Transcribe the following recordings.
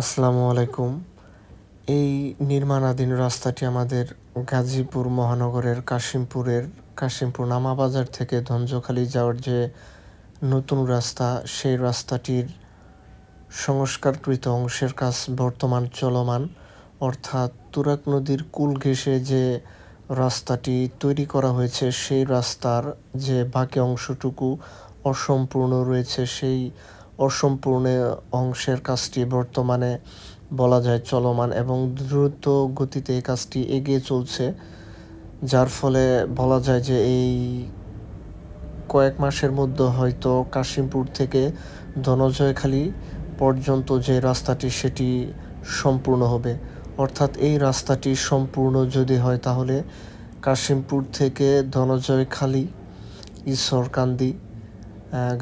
আসসালামু আলাইকুম। এই নির্মাণাধীন রাস্তাটি আমাদের গাজীপুর মহানগরের কাশিমপুরের কাশিমপুর নামাবাজার থেকে ধঞ্জখালি যাওয়ার যে নতুন রাস্তা, সেই রাস্তাটির সংস্কারকৃত অংশের কাজ বর্তমান চলমান। অর্থাৎ তুরাক নদীর কুল ঘেঁষে যে রাস্তাটি তৈরি করা হয়েছে, সেই রাস্তার যে বাকি অংশটুকু অসম্পূর্ণ রয়েছে, সেই অসম্পূর্ণ অংশের কাজটি বর্তমানে বলা যায় চলমান এবং দ্রুত গতিতে এই কাজটি এগিয়ে চলছে, যার ফলে বলা যায় যে এই কয়েক মাসের মধ্যে হয়তো কাশিমপুর থেকে ধনজয়খালী পর্যন্ত যে রাস্তাটি, সেটি সম্পূর্ণ হবে। অর্থাৎ এই রাস্তাটি সম্পূর্ণ যদি হয়, তাহলে কাশিমপুর থেকে ধনজয়খালী, ঈশ্বরকান্দি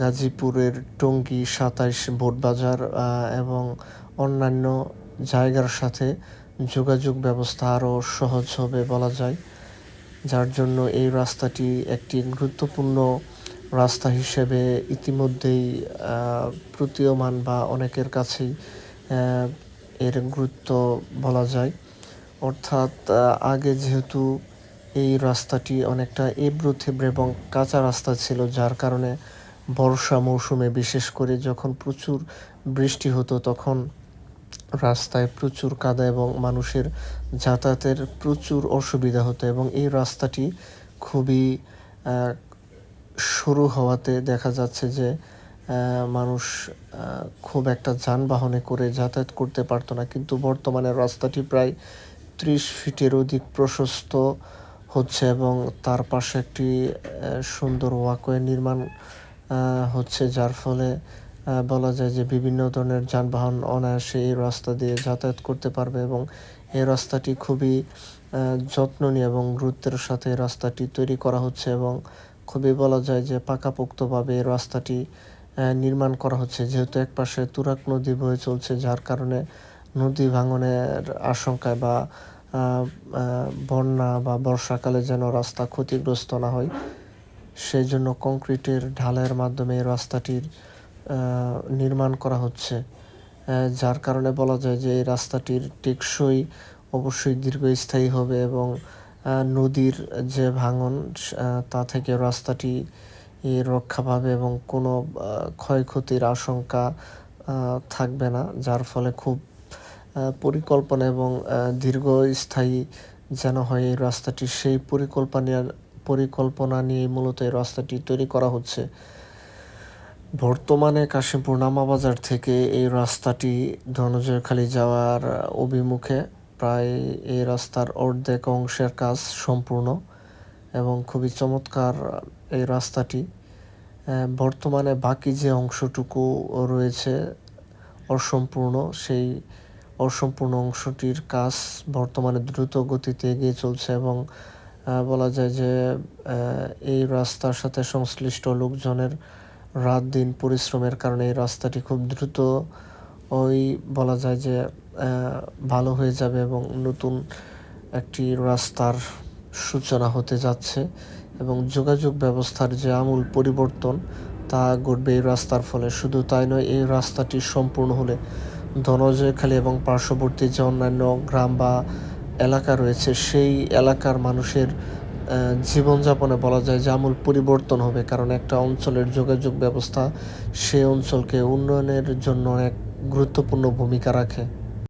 গাজীপুরের টঙ্গী সাতাইশ বোটবাজার এবং অন্যান্য জায়গার সাথে যোগাযোগ ব্যবস্থা আরও সহজ হবে বলা যায়, যার জন্য এই রাস্তাটি একটি গুরুত্বপূর্ণ রাস্তা হিসেবে ইতিমধ্যেই প্রতীয়মান বা অনেকের কাছেই এর গুরুত্ব বলা যায়। অর্থাৎ আগে যেহেতু এই রাস্তাটি অনেকটা এবড়ো থেবড়ো এবং কাঁচা রাস্তা ছিল, যার কারণে বর্ষা মৌসুমে, বিশেষ করে যখন প্রচুর বৃষ্টি হতো তখন রাস্তায় প্রচুর কাদা এবং মানুষের যাতায়াতের প্রচুর অসুবিধা হতো এবং এই রাস্তাটি খুবই শুরু হওয়াতে দেখা যাচ্ছে যে মানুষ খুব একটা যানবাহনে করে যাতায়াত করতে পারতো না। কিন্তু বর্তমানে রাস্তাটি প্রায় ত্রিশ ফিটের অধিক প্রশস্ত হচ্ছে এবং তার পাশে একটি সুন্দর ওয়াকওয়ে নির্মাণ হচ্ছে যার ফলে বলা যায় যে বিভিন্ন ধরনের যানবাহন অনায়াসে এই রাস্তা দিয়ে যাতায়াত করতে পারবে এবং এই রাস্তাটি খুবই যত্ন নিয়ে এবং গুরুত্বের সাথে রাস্তাটি তৈরি করা হচ্ছে এবং খুবই বলা যায় যে পাকাপোক্তভাবে এই রাস্তাটি নির্মাণ করা হচ্ছে। যেহেতু এক পাশে তুরাক নদী বয়ে চলছে, যার কারণে নদী ভাঙনের আশঙ্কায় বা বন্যা বা বর্ষাকালে যেন রাস্তা ক্ষতিগ্রস্ত না হয় সেই জন্য কংক্রিটের ঢালাইয়ের মাধ্যমে এই রাস্তাটির নির্মাণ করা হচ্ছে। যার কারণে বলা যায় যে এই রাস্তাটির টেকসই অবশ্যই দীর্ঘস্থায়ী হবে এবং নদীর যে ভাঙন তা থেকে রাস্তাটি রক্ষা পাবে এবং কোনো ক্ষয়ক্ষতির আশঙ্কা থাকবে না, যার ফলে খুব পরিকল্পনা এবং দীর্ঘস্থায়ী যেন হয় এই রাস্তাটি, সেই পরিকল্পনা পরিকল্পনা নিয়ে মূলত এই রাস্তাটি তৈরি করা হচ্ছে। বর্তমানে কাশিমপুর নামাবাজার থেকে এই রাস্তাটি ধনজয়খালী যাওয়ার অভিমুখে প্রায় এই রাস্তার অর্ধেক অংশের কাজ সম্পূর্ণ এবং খুবই চমৎকার এই রাস্তাটি। বর্তমানে বাকি যে অংশটুকু রয়েছে অসম্পূর্ণ, সেই অসম্পূর্ণ অংশটির কাজ বর্তমানে দ্রুত গতিতে এগিয়ে চলছে এবং বলা যায় যে এই রাস্তার সাথে সংশ্লিষ্ট লোকজনের রাত দিন পরিশ্রমের কারণে এই রাস্তাটি খুব দ্রুত ওই বলা যায় যে ভালো হয়ে যাবে এবং নতুন একটি রাস্তার সূচনা হতে যাচ্ছে এবং যোগাযোগ ব্যবস্থার যে আমূল পরিবর্তন তা ঘটবে এই রাস্তার ফলে। শুধু তাই নয়, এই রাস্তাটি সম্পূর্ণ হলে ধনজয়খালী এবং পার্শ্ববর্তী যে অন্যান্য গ্রাম বা এলাকা রয়েছে, সেই এলাকার মানুষের জীবনযাপনে বলা যায় যে আমূল পরিবর্তন হবে। কারণ একটা অঞ্চলের যোগাযোগ ব্যবস্থা সেই অঞ্চলকে উন্নয়নের জন্য এক গুরুত্বপূর্ণ ভূমিকা রাখে।